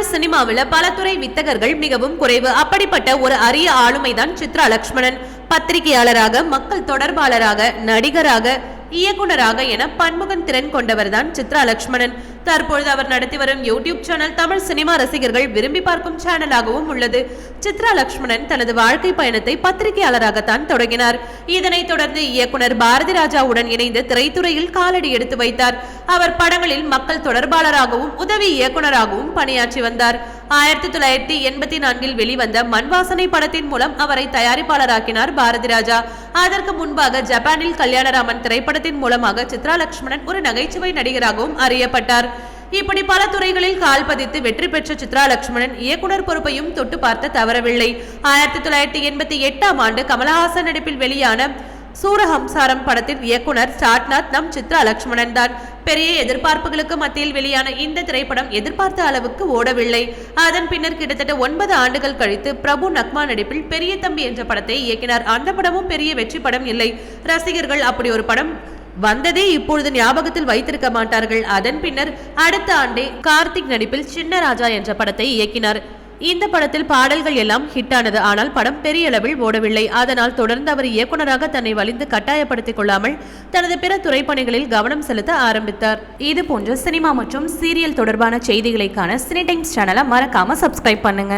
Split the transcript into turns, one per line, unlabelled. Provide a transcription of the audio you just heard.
தமிழ் சினிமாவில் பல துறை வித்தகர்கள் மிகவும் குறைவு. அப்படிப்பட்ட ஒரு அரிய ஆளுமைதான் சித்ரா லக்ஷ்மணன். பத்திரிகையாளராக மக்கள் தொடர்பாளராக நடிகராக இயக்குனராக என பன்முகன் திறன் கொண்டவர்தான் சித்ரா லக்ஷ்மணன். தற்பொழுது அவர் நடத்தி வரும் யூடியூப் சேனல் தமிழ் சினிமா ரசிகர்கள் விரும்பி பார்க்கும் சேனலாகவும் உள்ளது. சித்ரா லட்சுமணன் தனது வாழ்க்கை பயணத்தை பத்திரிகையாளராகத்தான் தொடங்கினார். இதனைத் தொடர்ந்து இயக்குனர் பாரதி ராஜாவுடன் இணைந்து திரைத்துறையில் காலடி எடுத்து வைத்தார். அவர் படங்களில் மக்கள் தொடர்பாளராகவும் உதவி இயக்குனராகவும் பணியாற்றி வந்தார். ஆயிரத்தி தொள்ளாயிரத்தி எண்பத்தி நான்கில் வெளிவந்த மண்வாசனை படத்தின் மூலம் அவரை தயாரிப்பாளராக்கினார் பாரதி ராஜா. அதற்கு முன்பாக ஜப்பானில் கல்யாணராமன் திரைப்படத்தின் மூலமாக சித்ரா லட்சுமணன் ஒரு நகைச்சுவை நடிகராகவும் அறியப்பட்டார். இப்படி பல துறைகளில் கால் பதித்து வெற்றி பெற்ற சித்ரா லக்ஷ்மணன் இயக்குனர் பொறுப்பையும் தொட்டு பார்த்த தவறவில்லை. ஆயிரத்தி தொள்ளாயிரத்தி எண்பத்தி எட்டாம் ஆண்டு கமலஹாசன் நடிப்பில் வெளியான சூரஹம்சாரம் படத்தின் இயக்குனர் ஸ்டார்ட்நாத் நம் சித்ரா லக்ஷ்மணன் தான். பெரிய எதிர்பார்ப்புகளுக்கு மத்தியில் வெளியான இந்த திரைப்படம் எதிர்பார்த்த அளவுக்கு ஓடவில்லை. அதன் பின்னர் கிட்டத்தட்ட ஒன்பது ஆண்டுகள் கழித்து பிரபு நக்மா நடிப்பில் பெரிய தம்பி என்ற படத்தை இயக்கினார். அந்த படமும் பெரிய வெற்றி படம் இல்லை. ரசிகர்கள் அப்படி ஒரு படம் வந்ததே இப்பொழுது ஞாபகத்தில் வைத்திருக்க மாட்டார்கள். அதன் பின்னர் அடுத்த ஆண்டே கார்த்திக் நடிப்பில் சின்ன ராஜா என்ற படத்தை இயக்கினார். இந்த படத்தில் பாடல்கள் எல்லாம் ஹிட்டானது. ஆனால் படம் பெரிய அளவில் ஓடவில்லை. அதனால் தொடர்ந்து அவர் இயக்குனராக தன்னை வலிந்து கட்டாயப்படுத்திக் கொள்ளாமல் தனது பிற துறைப்பணிகளில் கவனம் செலுத்த ஆரம்பித்தார். இது போன்ற சினிமா மற்றும் சீரியல் தொடர்பான செய்திகளை காண சினி டைம்ஸ் சேனலை மறக்காம சப்ஸ்கிரைப் பண்ணுங்க.